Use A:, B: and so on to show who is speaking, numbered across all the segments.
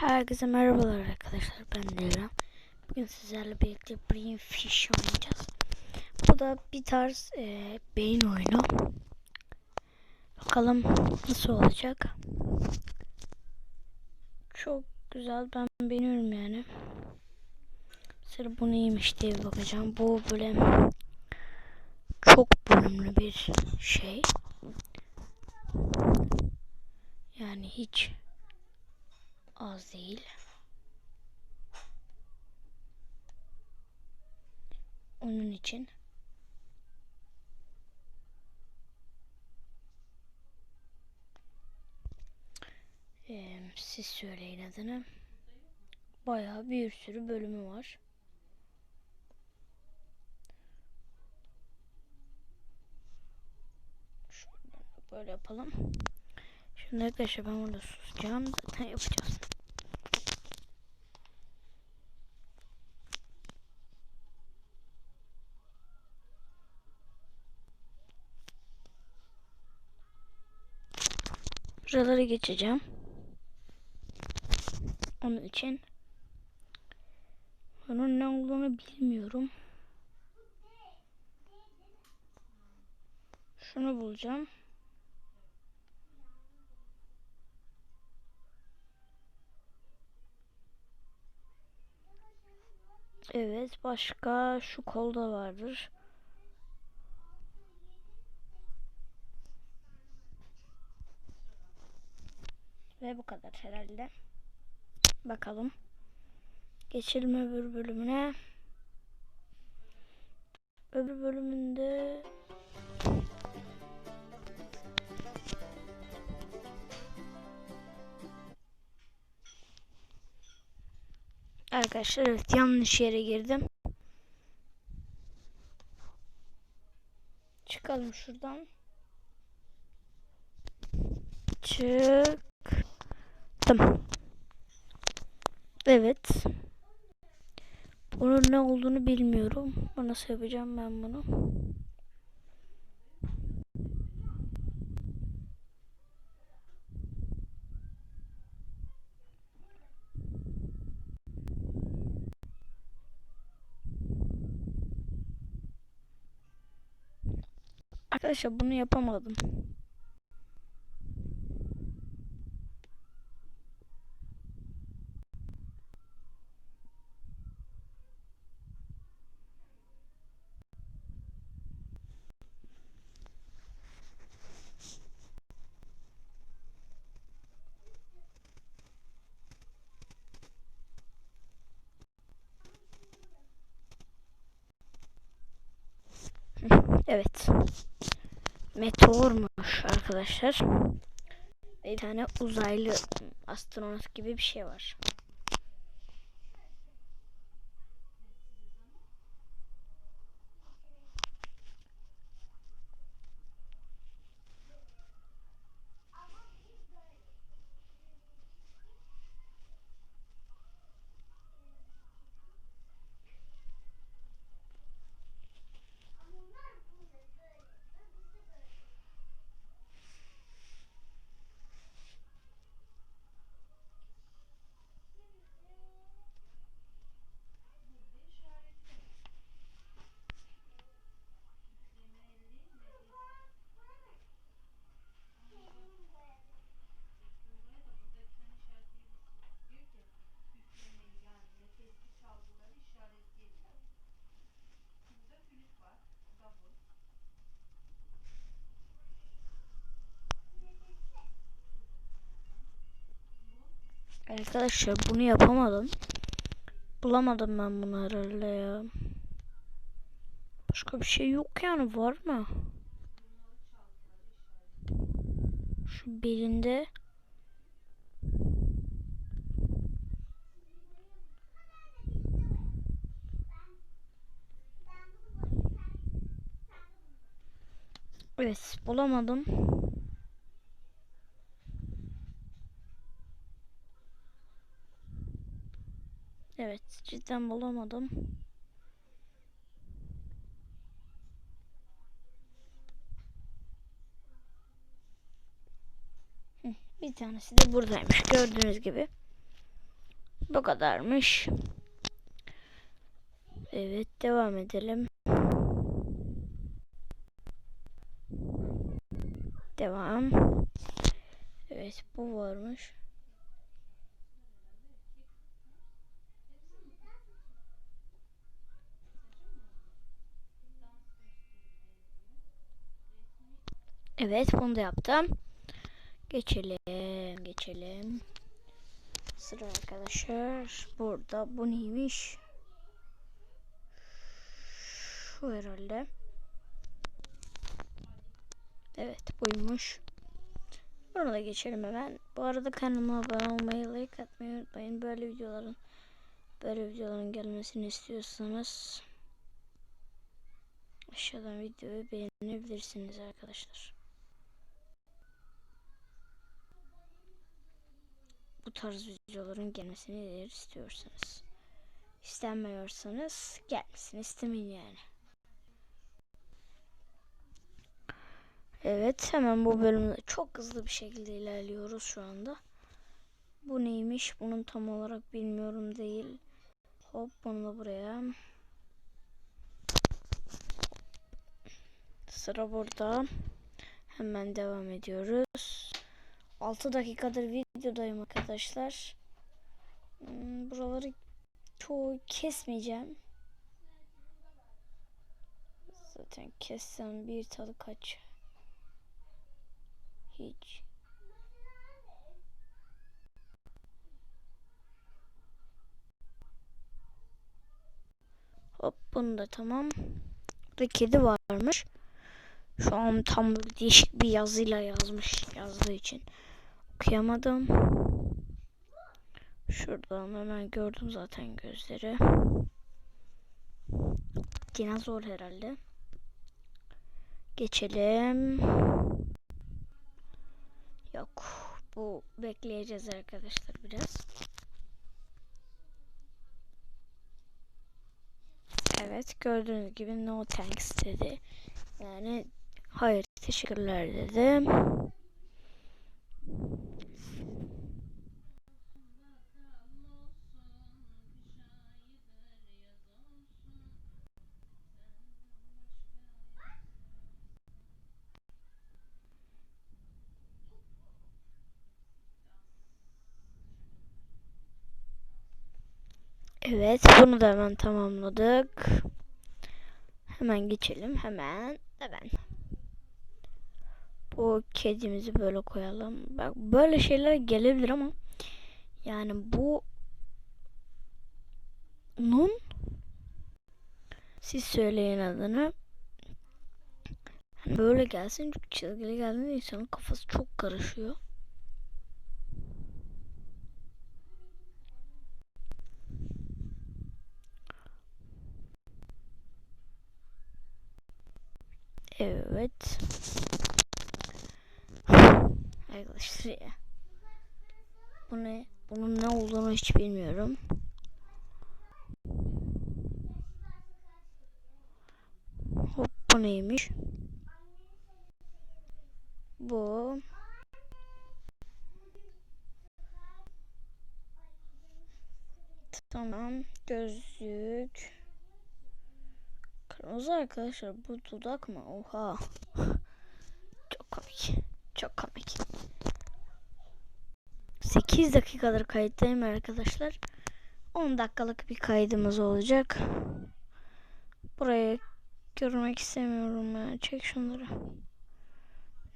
A: Herkese merhabalar arkadaşlar ben Devran. Bugün sizlerle birlikte Brain Fish oynayacağız. Bu da bir tarz e, beyin oyunu. Bakalım nasıl olacak. Çok güzel ben beğeniyorum yani. Mesela bu neymiş diye bakacağım. Bu böyle çok bölümlü bir şey. Yani hiç az değil. Onun için Ee, siz söyleyin adını. Bayağı bir sürü bölümü var. Şuradan da böyle yapalım. Şimdi arkadaşlar ben burada susacağım. Zaten yapacağız. Buraları geçeceğim. Onun için bunun ne olduğunu bilmiyorum. Şunu bulacağım. Evet başka şu kolda vardır. Ve bu kadar herhalde. Bakalım. Geçelim öbür bölümüne. Öbür bölümünde Arkadaşlar evet yanlış yere girdim. Çıkalım şuradan. Çıktım. Evet. Bunun ne olduğunu bilmiyorum. Nasıl yapacağım ben bunu? Arkadaşlar bunu yapamadım. Evet. Meteormuş arkadaşlar. Ve bir tane uzaylı astronot gibi bir şey var. Arkadaşlar bunu yapamadım. Bulamadım ben bunu herhalde ya. Başka bir şey yok yani var mı? Şu belinde Evet bulamadım. Evet cidden bulamadım. Bir tanesi de buradaymış gördüğünüz gibi. Bu kadarmış. Evet devam edelim. Devam. Evet bu varmış. Evet bunu da yaptım. Geçelim. Geçelim. Sıra arkadaşlar. Burada bu neymiş? Şu herhalde. Evet buymuş. Bunu da geçelim hemen. Bu arada kanalıma abone olmayı, like atmayı unutmayın. Böyle videoların böyle videoların gelmesini istiyorsanız aşağıdan videoyu beğenebilirsiniz arkadaşlar. Bu tarz videoların gelmesini eğer istiyorsanız. İstenmiyorsanız gelmesin istemeyin yani. Evet hemen bu bölümde çok hızlı bir şekilde ilerliyoruz şu anda. Bu neymiş bunun tam olarak bilmiyorum değil. Hop bunu da buraya. Sıra burada. Hemen devam ediyoruz. 6 dakikadır videodayım arkadaşlar. Hmm, Buraları çoğu kesmeyeceğim. Zaten kessem bir tadı kaç. Hiç. Hop bunu da tamam. Burada kedi varmış. Şu an tam değişik bir yazıyla yazmış yazdığı için okuyamadım. Şuradan hemen gördüm zaten gözleri. Dinozor herhalde. Geçelim. Yok. Bu bekleyeceğiz arkadaşlar biraz. Evet gördüğünüz gibi no thanks dedi. Yani hayır teşekkürler dedi. Evet bunu da hemen tamamladık. Hemen geçelim hemen hemen. Bu kedimizi böyle koyalım. Bak böyle şeyler gelebilir ama yani bu nun siz söyleyin adını. Böyle gelsin çünkü çizgili geldiğinde insanın kafası çok karışıyor. Evet. Arkadaşlar ya. Bu ne? Bunun ne olduğunu hiç bilmiyorum. Hop bu neymiş? Bu. Tamam. Gözlük. Kırmızı arkadaşlar bu dudak mı? Oha. Çok komik. Çok komik. 8 dakikadır kayıttayım arkadaşlar. 10 dakikalık bir kaydımız olacak. Burayı görmek istemiyorum ya. Çek şunları.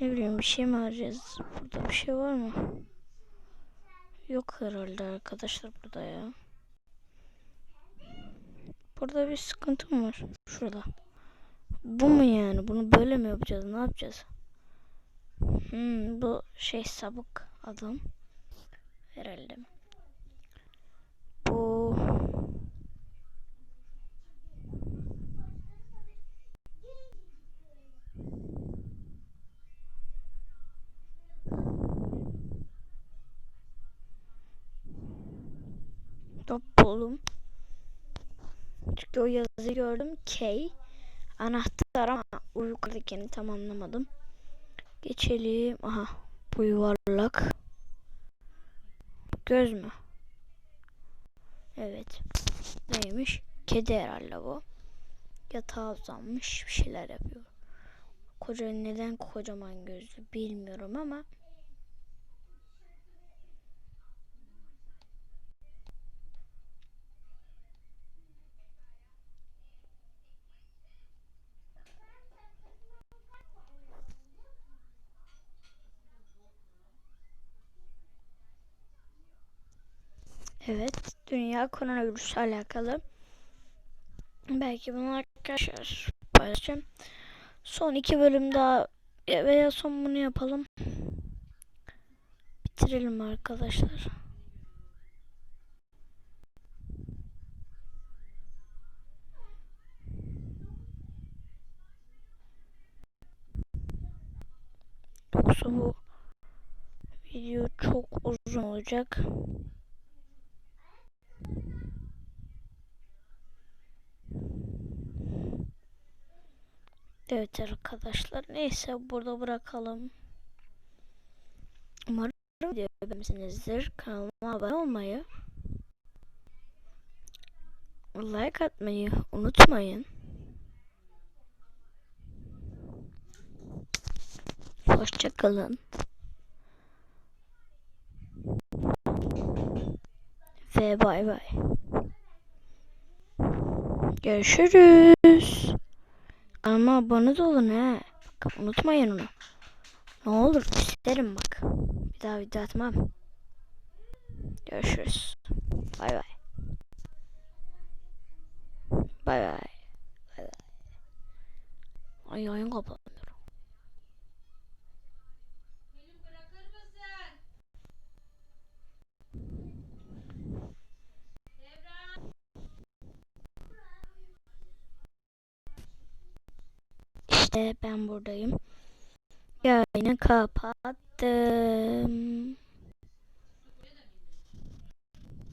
A: Ne bileyim bir şey mi arayacağız? Burada bir şey var mı? Yok herhalde arkadaşlar burada ya. Burada bir sıkıntı mı var? Şurada. Bu mu yani? Bunu böyle mi yapacağız? Ne yapacağız? Hmm, bu şey sabık adam. Herhalde. Bu Top buldum. Çünkü o yazıyı gördüm. K. Anahtar ama yukarıdakini tam anlamadım. Geçelim. Aha. Bu yuvarlak. Göz mü? Evet. Neymiş? Kedi herhalde bu. Yatağa uzanmış bir şeyler yapıyor. Koca neden kocaman gözlü bilmiyorum ama Evet, dünya koronavirüsü alakalı. Belki bunu arkadaşlar paylaşacağım. Son iki bölüm daha veya son bunu yapalım. Bitirelim arkadaşlar. Yoksa bu video çok uzun olacak. Evet arkadaşlar neyse burada bırakalım. Umarım video beğenmişsinizdir. Kanalıma abone olmayı, like atmayı unutmayın. Hoşçakalın. Ve bay bay. Görüşürüz. Ama abone de olun he. Bak, unutmayın onu. Ne olur isterim bak. Bir daha video atmam. Görüşürüz. Bay bay. Bay bay. Ay yayın kapanıyor. İşte ben buradayım. Yayını kapattım.